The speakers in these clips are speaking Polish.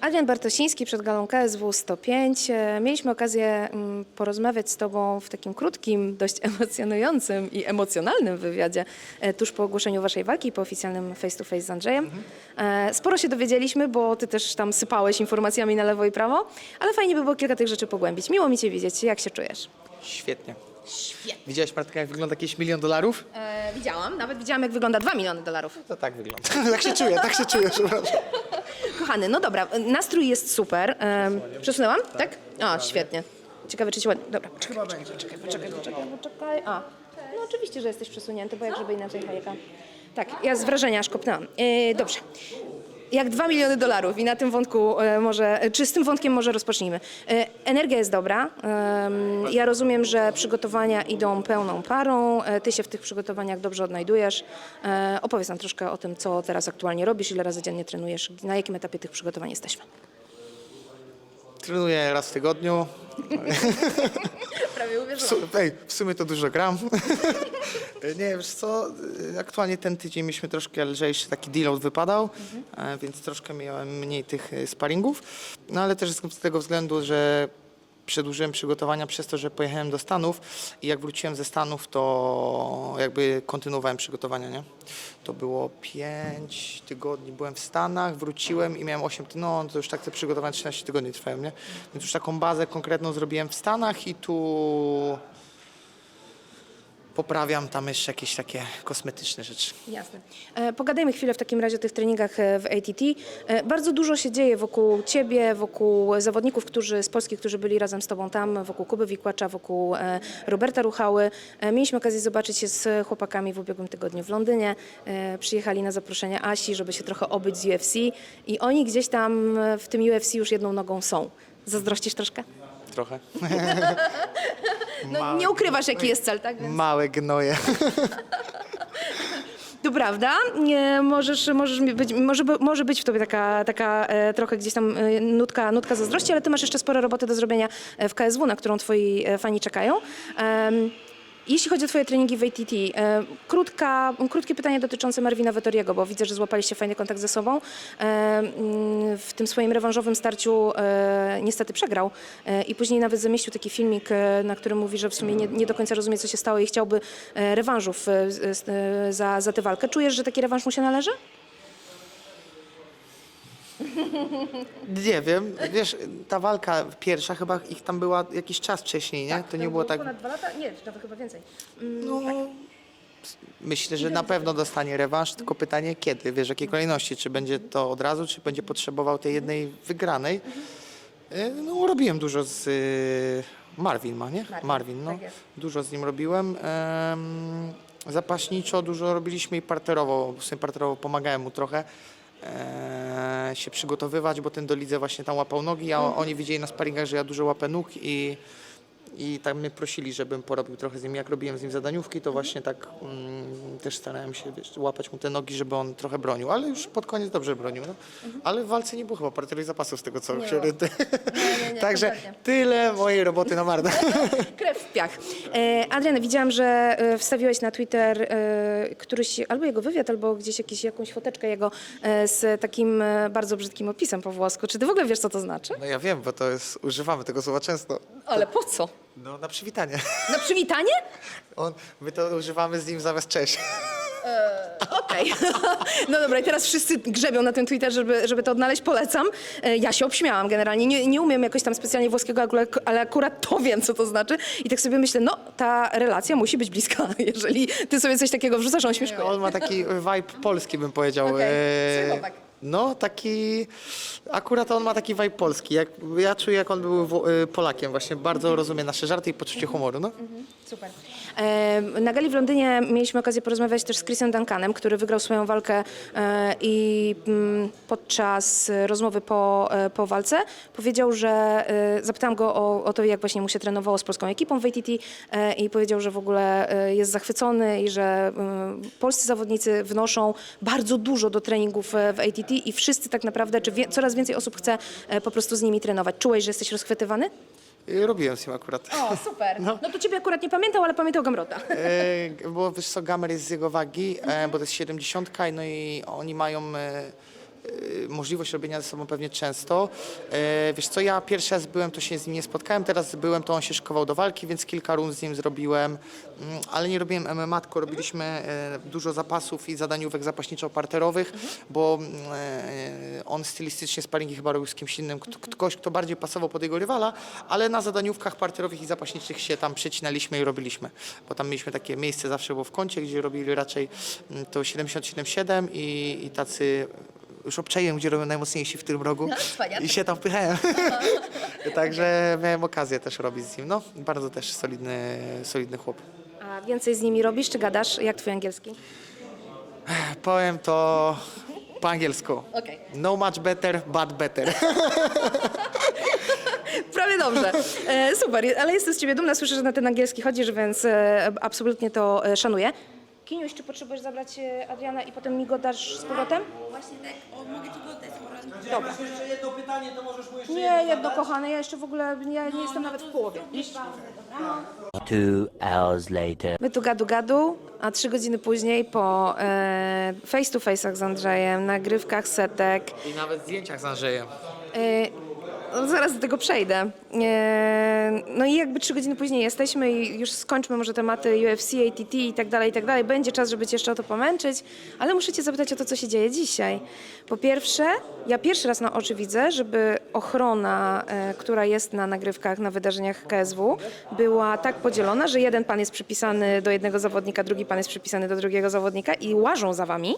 Adrian Bartosiński przed galą KSW 105. E, Mieliśmy okazję mm, porozmawiać z Tobą w takim krótkim, dość emocjonującym i emocjonalnym wywiadzie e, tuż po ogłoszeniu Waszej walki i po oficjalnym face to face z Andrzejem. E, Sporo się dowiedzieliśmy, bo Ty też tam sypałeś informacjami na lewo i prawo, ale fajnie by było kilka tych rzeczy pogłębić. Miło mi Cię widzieć. Jak się czujesz? Świetnie. Świetnie. Widziałeś, Martka, jak wygląda jakieś milion dolarów? E, widziałam, nawet widziałam, jak wygląda 2 miliony dolarów. To tak wygląda. tak się czuję, tak się czuję, przepraszam. Kochany, no dobra, nastrój jest super. Um, przesunęłam? Tak? O, świetnie. Ciekawe, czy ci ładnie. Dobra, poczekaj, poczekaj, poczekaj, poczekaj, poczekaj, poczekaj. A, no oczywiście, że jesteś przesunięty, bo jak żeby inaczej hajeka. Tak, ja z wrażenia aż kopnęłam. E, dobrze. Jak 2 miliony dolarów i na tym wątku e, może, czy z tym wątkiem może rozpocznijmy. E, energia jest dobra. Ja rozumiem, że przygotowania idą pełną parą. E, ty się w tych przygotowaniach dobrze odnajdujesz. Opowiedz nam troszkę o tym, co teraz aktualnie robisz, ile razy dziennie trenujesz, na jakim etapie tych przygotowań jesteśmy. Trenuję raz w tygodniu. Prawie W, su- ej, w sumie to dużo gram. Nie, wiesz co, aktualnie ten tydzień mieliśmy troszkę lżejszy, taki deload wypadał, e, więc troszkę miałem mniej tych e, sparingów. No ale też z tego względu, że przedłużyłem przygotowania przez to, że pojechałem do Stanów i jak wróciłem ze Stanów, to jakby kontynuowałem przygotowania, nie? To było 5 tygodni, byłem w Stanach, wróciłem i miałem 8, ty- no to już tak te przygotowania 13 tygodni trwają, nie? Więc już taką bazę konkretną zrobiłem w Stanach i tu poprawiam tam jeszcze jakieś takie kosmetyczne rzeczy. Jasne. E, Pogadajmy chwilę w takim razie o tych treningach e, w ATT. E, Bardzo dużo się dzieje wokół ciebie, wokół zawodników którzy, z Polski, którzy byli razem z tobą tam, wokół Kuby Wikłacza, wokół e, Roberta Ruchały. E, Mieliśmy okazję zobaczyć się z chłopakami w ubiegłym tygodniu w Londynie. E, Przyjechali na zaproszenie Asi, żeby się trochę obyć z UFC i oni gdzieś tam e, w tym UFC już jedną nogą są. Zazdrościsz troszkę? Trochę. No, nie ukrywasz, jaki jest cel, tak? Więc... Małe gnoje. To prawda, nie, możesz, możesz mi być, może, by- może być w tobie taka, taka e, trochę gdzieś tam e, nutka, nutka zazdrości, ale ty masz jeszcze sporo roboty do zrobienia e, w KSW, na którą twoi e, fani czekają. Em, jeśli chodzi o twoje treningi w ATT, e, krótka, krótkie pytanie dotyczące Marwina Wettoriego, bo widzę, że złapaliście fajny kontakt ze sobą. E, mm, w tym swoim rewanżowym starciu e, niestety przegrał i później nawet zamieścił taki filmik, na którym mówi, że w sumie nie, nie do końca rozumie, co się stało i chciałby rewanżów za, za tę walkę. Czujesz, że taki rewanż mu się należy? Nie wiem, wiesz, ta walka pierwsza chyba ich tam była jakiś czas wcześniej, nie? to nie było tak. Ponad dwa lata? Nie, nawet chyba więcej. No, myślę, że na pewno dostanie rewanż, tylko pytanie kiedy, wiesz, w jakiej kolejności, czy będzie to od razu, czy będzie potrzebował tej jednej wygranej. E, No, robiłem dużo z y, Marvin ma, nie? Marvin, Marvin, no. tak jest. Dużo z nim robiłem. Em, zapaśniczo dużo robiliśmy i parterowo, w sumie parterowo pomagałem mu trochę e, się przygotowywać, bo ten do lidze właśnie tam łapał nogi, a oni widzieli na sparingach, że ja dużo łapę nóg i i tak mnie prosili, żebym porobił trochę z nim. Jak robiłem z nim zadaniówki, to właśnie tak mm, też starałem się wiesz, łapać mu te nogi, żeby on trochę bronił, ale już pod koniec dobrze bronił. No. Ale w walce nie było chyba parterowych zapasów z tego, co Nie się było. nie, nie, Także kompletnie. tyle mojej roboty na marne. Krew w piach. E, Adrian, widziałam, że e, wstawiłeś na Twitter e, któryś, albo jego wywiad, albo gdzieś jakiś, jakąś foteczkę jego e, z takim e, bardzo brzydkim opisem po włosku. Czy ty w ogóle wiesz, co to znaczy? No ja wiem, bo to jest, używamy tego słowa często. Ale po co? No na przywitanie. Na przywitanie? On, my to używamy z nim zamiast cześć. Okej. No dobra, i teraz wszyscy grzebią na tym Twitterze, żeby, żeby to odnaleźć. Polecam. E, Ja się obśmiałam generalnie. Nie, nie umiem jakoś tam specjalnie włoskiego, ale, ale akurat to wiem, co to znaczy. I tak sobie myślę, no ta relacja musi być bliska. Jeżeli ty sobie coś takiego wrzucasz, on śmieszkuje. On ma taki vibe polski, bym powiedział. Okej, E. No, taki. Akurat on ma taki vibe polski. Jak, ja czuję, jak on był e, Polakiem, właśnie bardzo rozumie nasze żarty i poczucie humoru. No. Super. E, Na gali w Londynie mieliśmy okazję porozmawiać też z Chrisem Duncanem, który wygrał swoją walkę e, i mm, podczas rozmowy po, e, po walce powiedział, że e, zapytałam go o, o to, jak właśnie mu się trenowało z polską ekipą w ATT e, i powiedział, że w ogóle e, jest zachwycony i że mm, polscy zawodnicy wnoszą bardzo dużo do treningów e, w ATT i wszyscy tak naprawdę, czy wie, coraz więcej osób chce e, po prostu z nimi trenować. Czułeś, że jesteś rozchwytywany? I robiłem z nim akurat. O, super. No, to ciebie akurat nie pamiętał, ale pamiętał Gamrota. E, bo wiesz co, Gamer jest z jego wagi, e, bo to jest 70, no i oni mają e, możliwość robienia ze sobą pewnie często. E, Wiesz co, ja pierwszy raz byłem, to się z nim nie spotkałem, teraz byłem, to on się szykował do walki, więc kilka rund z nim zrobiłem, Mm, ale nie robiłem MMA, tylko robiliśmy e, dużo zapasów i zadaniówek zapaśniczo-parterowych, bo mm, e, on stylistycznie sparingi chyba robił z kimś innym, kto- ktoś, kto bardziej pasował pod jego rywala, ale na zadaniówkach parterowych i zapaśniczych się tam przecinaliśmy i robiliśmy, bo tam mieliśmy takie miejsce zawsze było w kącie, gdzie robili raczej mm, to 77-7 i, i tacy już obczaiłem, gdzie robią najmocniejsi w tym rogu wspaniale. i się tam wpychałem. Także miałem okazję też robić z nim. No, bardzo też solidny, solidny chłop. A więcej z nimi robisz, czy gadasz? Jak twój angielski? Powiem to po angielsku. Okej. No much better, but better. Prawie dobrze. E, super, ale jestem z ciebie dumna. Słyszę, że na ten angielski chodzisz, więc e, absolutnie to e, szanuję. Kiniuś, czy potrzebujesz zabrać e, Adriana i potem mi go dasz z powrotem? Właśnie tak, o, mogę ci go raz. Dobra. jeszcze jedno pytanie, to możesz mu jeszcze Nie, jedno kochane, ja jeszcze w ogóle ja nie jestem nawet w połowie. Two hours later. My tu gadu gadu, a trzy godziny później po e, face to face'ach z Andrzejem, nagrywkach setek, I nawet zdjęciach z Andrzejem. E, no zaraz do tego przejdę. E, no i jakby trzy godziny później jesteśmy i już skończmy może tematy UFC, ATT i tak dalej, i tak dalej. Będzie czas, żeby cię jeszcze o to pomęczyć, ale muszę cię zapytać o to, co się dzieje dzisiaj. Po pierwsze, ja pierwszy raz na oczy widzę, żeby ochrona, e, która jest na nagrywkach, na wydarzeniach KSW, była tak podzielona, że jeden pan jest przypisany do jednego zawodnika, drugi pan jest przypisany do drugiego zawodnika i łażą za wami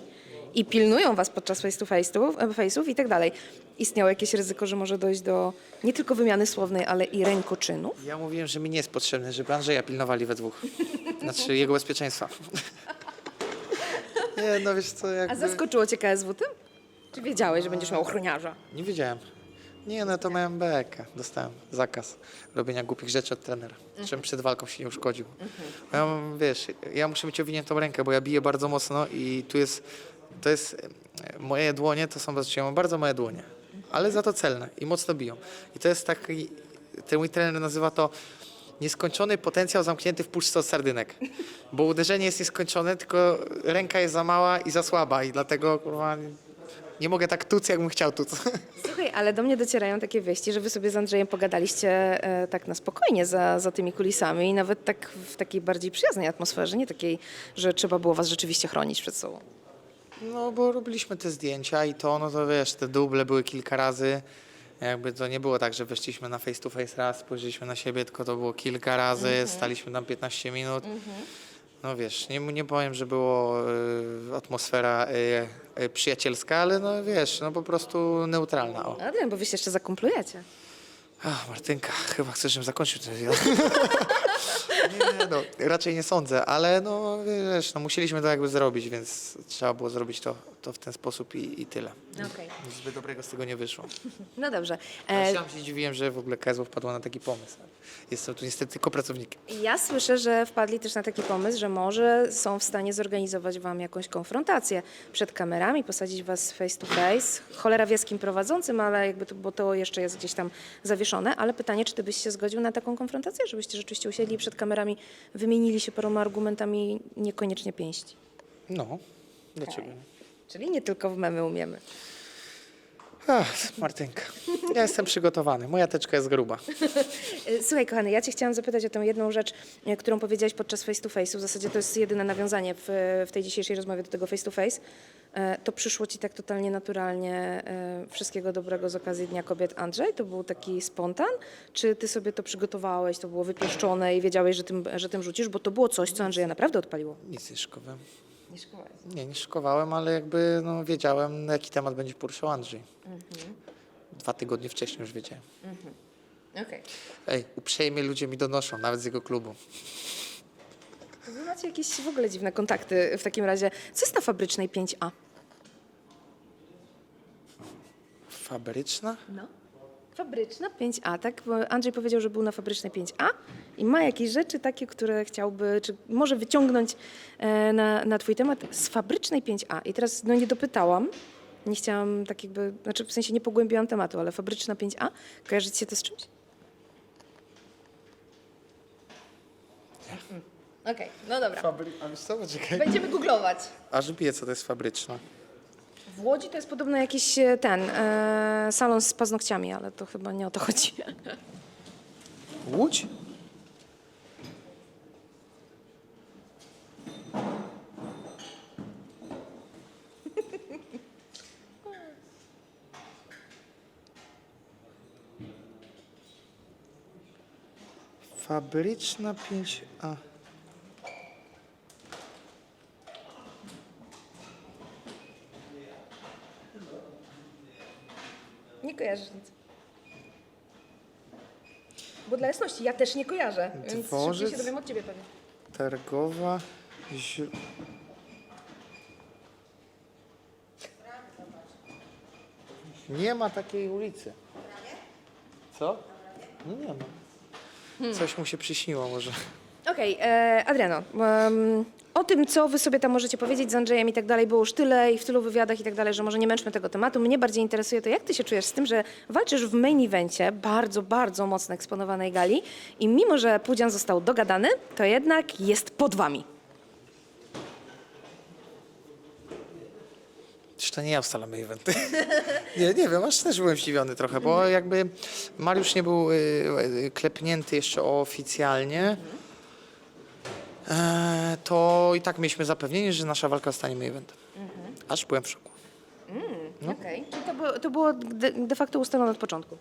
i pilnują was podczas face to face'ów, e, face'ów i tak dalej. Istniało jakieś ryzyko, że może dojść do nie tylko wymiany słownej, ale i rękoczynów? Ja mówiłem, że mi nie jest potrzebne, żeby Andrzeja pilnowali we dwóch. Znaczy jego bezpieczeństwa. Nie, no wiesz co, jakby... A zaskoczyło cię KSW tym? Czy wiedziałeś, że będziesz miał ochroniarza? Nie wiedziałem. Nie, no to miałem bekę. Dostałem zakaz robienia głupich rzeczy od trenera. Żebym przed walką się nie uszkodził. Ja, mam, wiesz, ja muszę mieć owiniętą rękę, bo ja biję bardzo mocno i tu jest, to jest, e, moje dłonie to są, bardzo małe dłonie, ale za to celne i mocno biją. I to jest taki, ten mój trener nazywa to nieskończony potencjał zamknięty w puszce od sardynek. Bo uderzenie jest nieskończone, tylko ręka jest za mała i za słaba i dlatego kurwa, nie mogę tak tuc, jakbym chciał tuc. Słuchaj, ale do mnie docierają takie wieści, że wy sobie z Andrzejem pogadaliście e, tak na spokojnie za, za tymi kulisami i nawet tak w takiej bardziej przyjaznej atmosferze, nie takiej, że trzeba było was rzeczywiście chronić przed sobą. No, bo robiliśmy te zdjęcia i to, no to wiesz, te duble były kilka razy. Jakby to nie było tak, że weszliśmy na face to face raz, spojrzeliśmy na siebie, tylko to było kilka razy, staliśmy tam 15 minut. No wiesz, nie, nie powiem, że było y, atmosfera y, y, przyjacielska, ale no wiesz, no po prostu neutralna. O. Adrian, bo wy się jeszcze zakumplujecie. Ach, Martynka, chyba chcesz, żebym zakończył ten wywiad. nie, no, raczej nie sądzę, ale no wiesz, no musieliśmy to jakby zrobić, więc trzeba było zrobić to, to w ten sposób i, i tyle. Okej. Nic zbyt dobrego z tego nie wyszło. No dobrze. Ja E, sam się dziwiłem, że w ogóle KSW wpadła na taki pomysł. Jestem tu niestety tylko pracownikiem. Ja słyszę, że wpadli też na taki pomysł, że może są w stanie zorganizować wam jakąś konfrontację przed kamerami, posadzić was face to face. Cholera wie z kim prowadzącym, ale jakby to, bo to jeszcze jest gdzieś tam zawieszone. Ale pytanie, czy ty byś się zgodził na taką konfrontację, żebyście rzeczywiście usiedli przed kamerami, wymienili się paroma argumentami, niekoniecznie pięści. No, dlaczego nie? Czyli nie tylko w memy umiemy. Ach, Martynka, ja jestem przygotowany. Moja teczka jest gruba. Słuchaj, kochany, ja cię chciałam zapytać o tę jedną rzecz, e, którą powiedziałeś podczas face to face. W zasadzie to jest jedyne nawiązanie w, w tej dzisiejszej rozmowie do tego face to face. E, To przyszło ci tak totalnie naturalnie. e, Wszystkiego dobrego z okazji Dnia Kobiet Andrzej? To był taki spontan? Czy ty sobie to przygotowałeś, to było wypieszczone i wiedziałeś, że tym, że tym rzucisz? Bo to było coś, co Andrzeja naprawdę odpaliło. Nic nie. Nie szkołałeś. Nie, nie szykowałem, ale jakby no, wiedziałem, na jaki temat będzie poruszał Andrzej. Dwa tygodnie wcześniej już wiedziałem. Okej. Ej, uprzejmie ludzie mi donoszą, nawet z jego klubu. Wy macie jakieś w ogóle dziwne kontakty w takim razie. Co jest na fabrycznej 5A? Fabryczna? No. Fabryczna 5A, tak? Bo Andrzej powiedział, że był na fabrycznej 5A i ma jakieś rzeczy takie, które chciałby, czy może wyciągnąć e, na, na twój temat z fabrycznej 5A. I teraz no nie dopytałam, nie chciałam tak jakby, znaczy w sensie nie pogłębiłam tematu, ale fabryczna 5A, kojarzycie się to z czymś? Okej, no dobra. Fabry... A wiesz co, poczekaj. Będziemy googlować. Aż bije, co to jest fabryczna. W Łodzi to jest podobno jakiś e, ten e, salon z paznokciami, ale to chyba nie o to chodzi. Łódź? Fabryczna 5A. Kojarzysz nic. Bo dla jasności, ja też nie kojarzę, więc Dworzec? szybciej się dowiem od ciebie pewnie. Targowa. Źl... Nie ma takiej ulicy. Co? No nie ma. Coś mu się przyśniło może. Okej, e, Adriano, em, o tym, co wy sobie tam możecie powiedzieć z Andrzejem i tak dalej, było już tyle i w tylu wywiadach i tak dalej, że może nie męczmy tego tematu. Mnie bardziej interesuje to, jak ty się czujesz z tym, że walczysz w main evencie, bardzo, bardzo mocno eksponowanej gali i mimo, że Pudzian został dogadany, to jednak jest pod wami. To nie ja ustalamy eventy? nie, nie wiem, aż też byłem zdziwiony trochę, bo jakby Mariusz nie był y, y, klepnięty jeszcze oficjalnie, to i tak mieliśmy zapewnienie, że nasza walka stanie main eventem. Aż byłem w szoku. Okej, czyli to było, to było de, de facto ustalone od początku.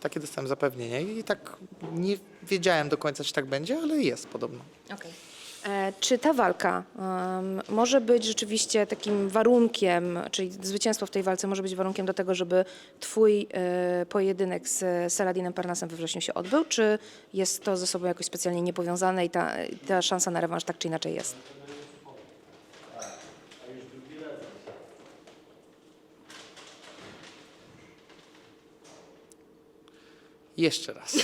Takie dostałem zapewnienie i tak nie wiedziałem do końca, czy tak będzie, ale jest podobno. Okej. E, Czy ta walka em, może być rzeczywiście takim warunkiem, czyli zwycięstwo w tej walce może być warunkiem do tego, żeby twój e, pojedynek z Saladinem Parnasem we wrześniu się odbył, czy jest to ze sobą jakoś specjalnie niepowiązane i ta, ta szansa na rewanż tak czy inaczej jest? Jeszcze raz.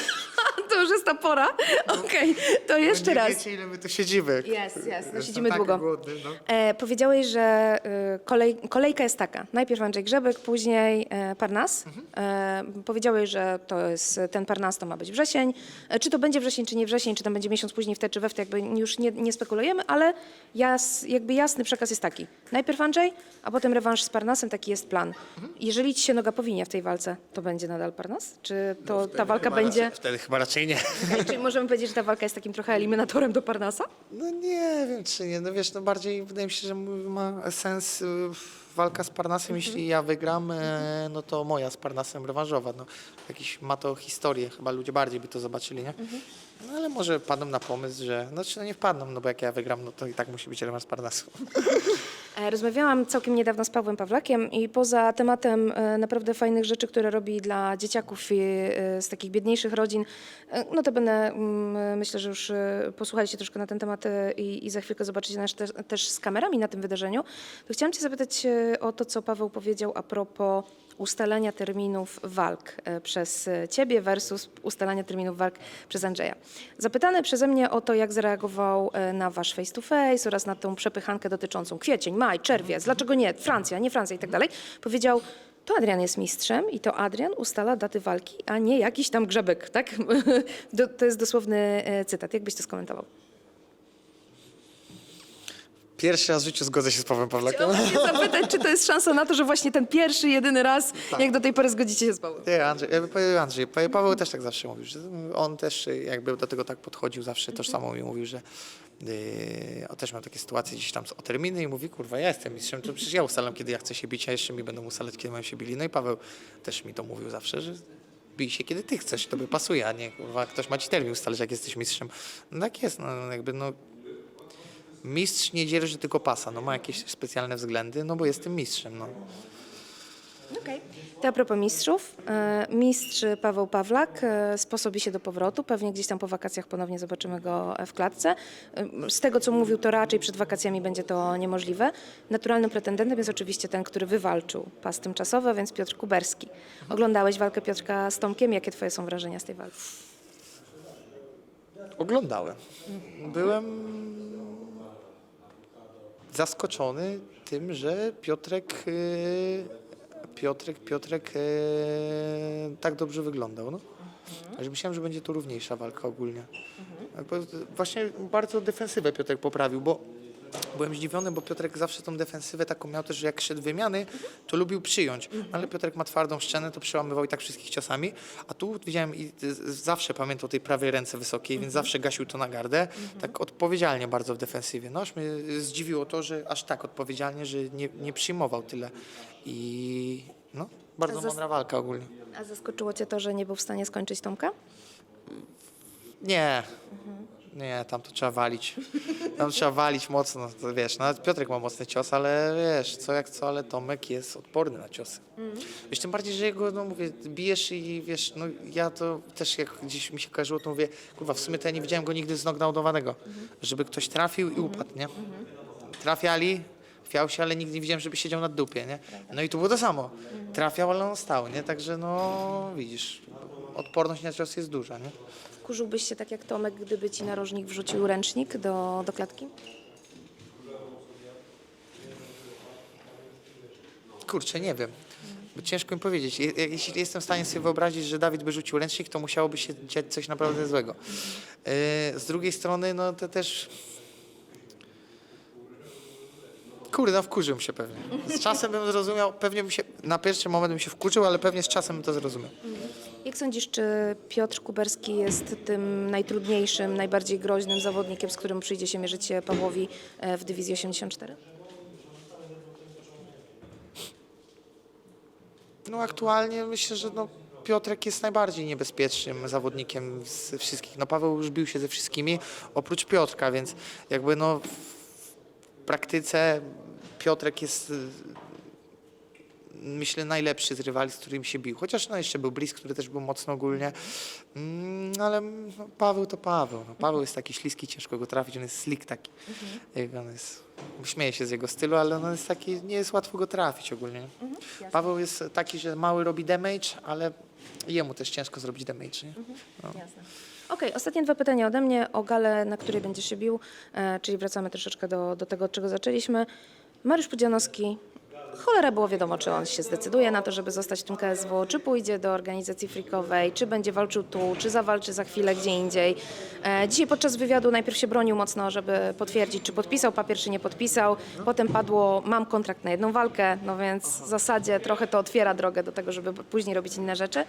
To już jest ta pora. Okej, to jeszcze nie raz. wiecie, ile my tu siedzimy. Jest, jest, no Jestem siedzimy tak długo. Głodny, no. E, powiedziałeś, że y, kolej, kolejka jest taka. Najpierw Andrzej Grzebek, później e, Parnas. E, powiedziałeś, że to jest ten Parnas to ma być wrzesień. E, czy to będzie wrzesień, czy nie wrzesień, czy tam będzie miesiąc później w te czy we w te, jakby już nie, nie spekulujemy, ale jas, jakby jasny przekaz jest taki. Najpierw Andrzej, a potem rewanż z Parnasem, taki jest plan. Jeżeli ci się noga powinie w tej walce, to będzie nadal Parnas? Czy to ta walka Chyba będzie... Raczej, wtedy chyba raczej nie. Czyli możemy powiedzieć, że ta walka jest takim trochę eliminatorem do Parnasa? No nie wiem, czy nie. No wiesz, no bardziej wydaje mi się, że ma sens y, walka z Parnasem. Jeśli ja wygram, e, no to moja z Parnasem rewanżowa. No, jakiś ma to historię, chyba ludzie bardziej by to zobaczyli, nie? No ale może padną na pomysł, że, znaczy no nie wpadną, no bo jak ja wygram, no to i tak musi być rewanż z Parnasem. E, Rozmawiałam całkiem niedawno z Pawłem Pawlakiem i poza tematem e, naprawdę fajnych rzeczy, które robi dla dzieciaków e, z takich biedniejszych rodzin, no to będę, myślę, że już posłuchaliście troszkę na ten temat i, i za chwilkę zobaczycie nas też, też z kamerami na tym wydarzeniu, to chciałam cię zapytać o to, co Paweł powiedział a propos ustalenia terminów walk e, przez e, ciebie versus ustalania terminów walk przez Andrzeja. Zapytany przeze mnie o to, jak zareagował e, na wasz face to face oraz na tą przepychankę dotyczącą kwiecień, maj, czerwiec, dlaczego nie, Francja, nie Francja i tak dalej, powiedział, to Adrian jest mistrzem i to Adrian ustala daty walki, a nie jakiś tam grzebek, tak? To jest dosłowny cytat. Jak byś to skomentował? Pierwszy raz w życiu zgodzę się z Pawłem Pawlakiem. Chciałam się zapytać, czy to jest szansa na to, że właśnie ten pierwszy, jedyny raz, jak do tej pory zgodzicie się z Pawłem? Nie, Andrzej, ja bym powiedział Andrzej. Pa- Paweł też tak zawsze mówił, że on też jakby do tego tak podchodził, zawsze tożsamo mi mówił, że yy, on też miał takie sytuacje gdzieś tam o terminy i mówi, kurwa, ja jestem mistrzem, to przecież ja ustalam, kiedy ja chcę się bić, a jeszcze mi będą ustalać, kiedy mają się bili. No i Paweł też mi to mówił zawsze, że bij się, kiedy ty chcesz, tobie pasuje, a nie, kurwa, ktoś ma ci termin ustalać, jak jesteś mistrzem. No tak jest, no jakby, no mistrz nie dzierży tylko pasa, no ma jakieś specjalne względy, no bo jestem mistrzem, no. Okej. To a propos mistrzów. E, Mistrz Paweł Pawlak e, sposobi się do powrotu. Pewnie gdzieś tam po wakacjach ponownie zobaczymy go w klatce. E, Z tego, co mówił, to raczej przed wakacjami będzie to niemożliwe. Naturalnym pretendentem jest oczywiście ten, który wywalczył pas tymczasowy, a więc Piotr Kuberski. Oglądałeś walkę Piotrka z Tomkiem. Jakie twoje są wrażenia z tej walki? Oglądałem. Byłem zaskoczony tym, że Piotrek, e, Piotrek, Piotrek e, tak dobrze wyglądał. No. Że myślałem, że będzie to równiejsza walka ogólnie. Bo Właśnie bardzo defensywę Piotrek poprawił, bo byłem zdziwiony, bo Piotrek zawsze tą defensywę taką miał też, że jak szedł wymiany, to lubił przyjąć. No, ale Piotrek ma twardą szczenę, to przełamywał i tak wszystkich ciosami. A tu widziałem i y, zawsze pamiętał tej prawej ręce wysokiej, więc zawsze gasił to na gardę. Tak odpowiedzialnie bardzo w defensywie. No aż mnie zdziwiło to, że aż tak odpowiedzialnie, że nie, nie przyjmował tyle. I no, bardzo Zas- mądra walka ogólnie. A zaskoczyło cię to, że nie był w stanie skończyć Tomka? Nie. Nie, tam to trzeba walić. Tam trzeba walić mocno, to wiesz, nawet Piotrek ma mocny cios, ale wiesz, co jak co, ale Tomek jest odporny na ciosy. Wiesz, tym bardziej, że jego, no mówię, bijesz i wiesz, no ja to też jak gdzieś mi się kojarzyło, to mówię, kurwa, w sumie to ja nie widziałem go nigdy znoknautowanego, żeby ktoś trafił i upadł, nie? Trafiali, chwiał się, ale nigdy nie widziałem, żeby siedział na dupie, nie? No i tu było to samo. Trafiał, ale on stał, nie? Także no, widzisz, odporność na cios jest duża, nie? Kurzyłbyś się tak jak Tomek, gdyby ci narożnik wrzucił ręcznik do, do klatki? Kurczę, nie wiem. Bo ciężko mi powiedzieć. Je- je- Jeśli jestem w stanie sobie wyobrazić, że Dawid by rzucił ręcznik, to musiałoby się dziać coś naprawdę złego. Yy, Z drugiej strony, no to też... Kurde, no wkurzyłem się pewnie. Z czasem bym zrozumiał, pewnie bym się, na pierwszy moment bym się wkurzył, ale pewnie z czasem bym to zrozumiał. Jak sądzisz, czy Piotr Kuberski jest tym najtrudniejszym, najbardziej groźnym zawodnikiem, z którym przyjdzie się mierzyć się Pawłowi e, w dywizji 84? No aktualnie myślę, że no, Piotrek jest najbardziej niebezpiecznym zawodnikiem z wszystkich. No Paweł już bił się ze wszystkimi, oprócz Piotrka, więc jakby no w praktyce Piotrek jest myślę najlepszy z rywali, z którymi się bił. Chociaż no jeszcze był Blisk, który też był mocno ogólnie. Mm, ale no, Paweł to Paweł. No, Paweł jest taki śliski, ciężko go trafić, on jest slick taki. Jak On jest, śmieję się z jego stylu, ale on jest taki, nie jest łatwo go trafić ogólnie. Paweł jest taki, że mały robi damage, ale jemu też ciężko zrobić damage. Nie? Jasne. Okej, ostatnie dwa pytania ode mnie o galę, na której będziesz się bił, e, czyli wracamy troszeczkę do, do tego, od czego zaczęliśmy. Mariusz Pudzianowski, cholera było wiadomo, czy on się zdecyduje na to, żeby zostać w tym KSW, czy pójdzie do organizacji freakowej, czy będzie walczył tu, czy zawalczy za chwilę gdzie indziej. E, dzisiaj podczas wywiadu najpierw się bronił mocno, żeby potwierdzić, czy podpisał papier, czy nie podpisał. Potem padło, mam kontrakt na jedną walkę, no więc w zasadzie trochę to otwiera drogę do tego, żeby później robić inne rzeczy.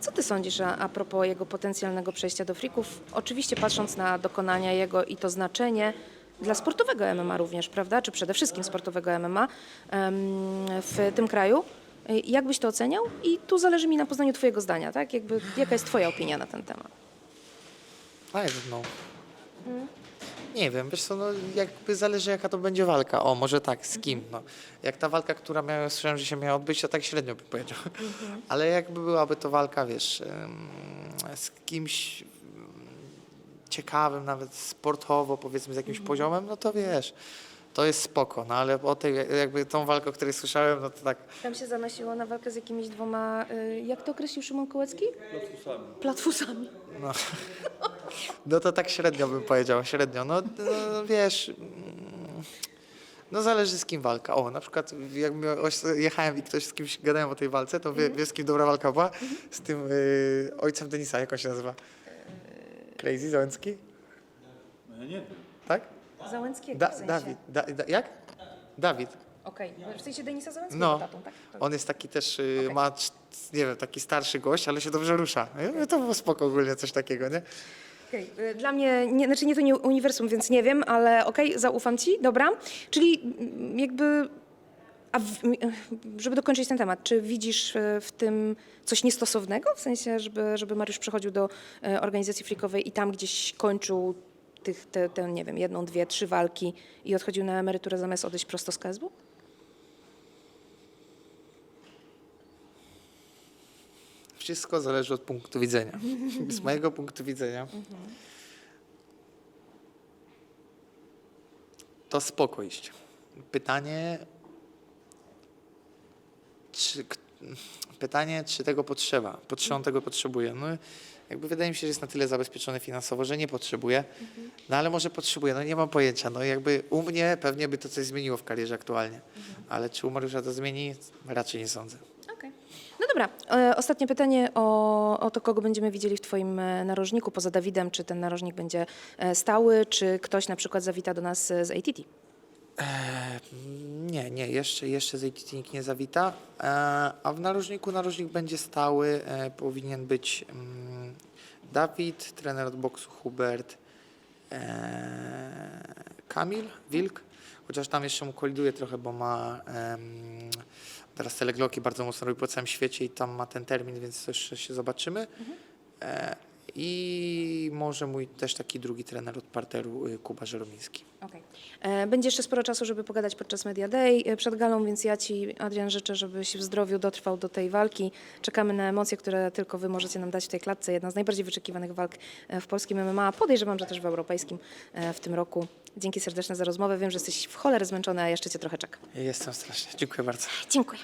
Co ty sądzisz a, a propos jego potencjalnego przejścia do frików? Oczywiście patrząc na dokonania jego i to znaczenie dla sportowego MMA również, prawda? Czy przede wszystkim sportowego MMA w tym kraju. Y, Jak byś to oceniał? I tu zależy mi na poznaniu twojego zdania, tak? Jakby, jaka jest twoja opinia na ten temat? I don't know. Nie wiem, wiesz co, no jakby zależy jaka to będzie walka. O, może tak, z kim? No. Jak ta walka, która miała, słyszałem, że się miała odbyć, to tak średnio bym powiedział. Ale jakby byłaby to walka, wiesz, z kimś ciekawym, nawet sportowo, powiedzmy z jakimś poziomem, no to wiesz, to jest spoko, no ale o tej, jakby tą walkę, o której słyszałem, no to tak, Tam się zanosiło na walkę z jakimiś dwoma, y, jak to określił Szymon Kołecki? Platfusami. Platfusami. No to tak średnio bym powiedział, średnio. No, no wiesz, mm, no zależy z kim walka. O, na przykład jak mi- oś- jechałem i ktoś z kimś gadałem o tej walce, to wie, wiesz z kim dobra walka była? Z tym y, ojcem Denisa, jak on się nazywa? Crazy Załęcki? No ja nie wiem. Tak? Załęckiego Da, w sensie. Dawid. Da, da, jak? Dawid. Okej, w sensie Denisa Załęckiego No, tatą, tak? To- on jest taki też, y, Okej. ma, cz- nie wiem, taki starszy gość, ale się dobrze rusza. To było spoko ogólnie, coś takiego, nie? Okej, y, Dla mnie, nie, znaczy nie to nie uniwersum, więc nie wiem, ale okej, zaufam ci, dobra. Czyli mm, jakby, a w, żeby dokończyć ten temat, czy widzisz y, w tym coś niestosownego? W sensie, żeby, żeby Mariusz przechodził do y, organizacji freakowej i tam gdzieś kończył tych, te, te, nie wiem, jedną, dwie, trzy walki i odchodził na emeryturę zamiast odejść prosto z KSW? Wszystko zależy od punktu widzenia. Z mojego punktu widzenia to spoko iść. Pytanie, czy, pytanie, czy tego potrzeba, po- czy on tego potrzebuje. No, jakby wydaje mi się, że jest na tyle zabezpieczony finansowo, że nie potrzebuje, no ale może potrzebuje, no nie mam pojęcia. No jakby u mnie pewnie by to coś zmieniło w karierze aktualnie, ale czy u Mariusza to zmieni? Raczej nie sądzę. No dobra, e, ostatnie pytanie o, o to, kogo będziemy widzieli w Twoim e, narożniku poza Dawidem. Czy ten narożnik będzie e, stały, czy ktoś na przykład zawita do nas z ATT? E, nie, nie, jeszcze, jeszcze z ATT nikt nie zawita. E, a w narożniku narożnik będzie stały. E, powinien być mm, Dawid, trener od boksu Hubert, e, Kamil, Wilk. Chociaż tam jeszcze mu koliduje trochę, bo ma em, teraz te legloki bardzo mocno robi po całym świecie i tam ma ten termin, więc to jeszcze się zobaczymy. E, I może mój też taki drugi trener od parteru, y, Kuba Żeromiński. Okej. E, Będzie jeszcze sporo czasu, żeby pogadać podczas Media Day e, przed galą, więc ja Ci, Adrian, życzę, żebyś w zdrowiu dotrwał do tej walki. Czekamy na emocje, które tylko Wy możecie nam dać w tej klatce. Jedna z najbardziej wyczekiwanych walk e, w polskim MMA, podejrzewam, że też w europejskim e, w tym roku. Dzięki serdeczne za rozmowę. Wiem, że jesteś w cholerę zmęczony, a jeszcze Cię trochę czeka. Jestem strasznie. Dziękuję bardzo. Dziękuję.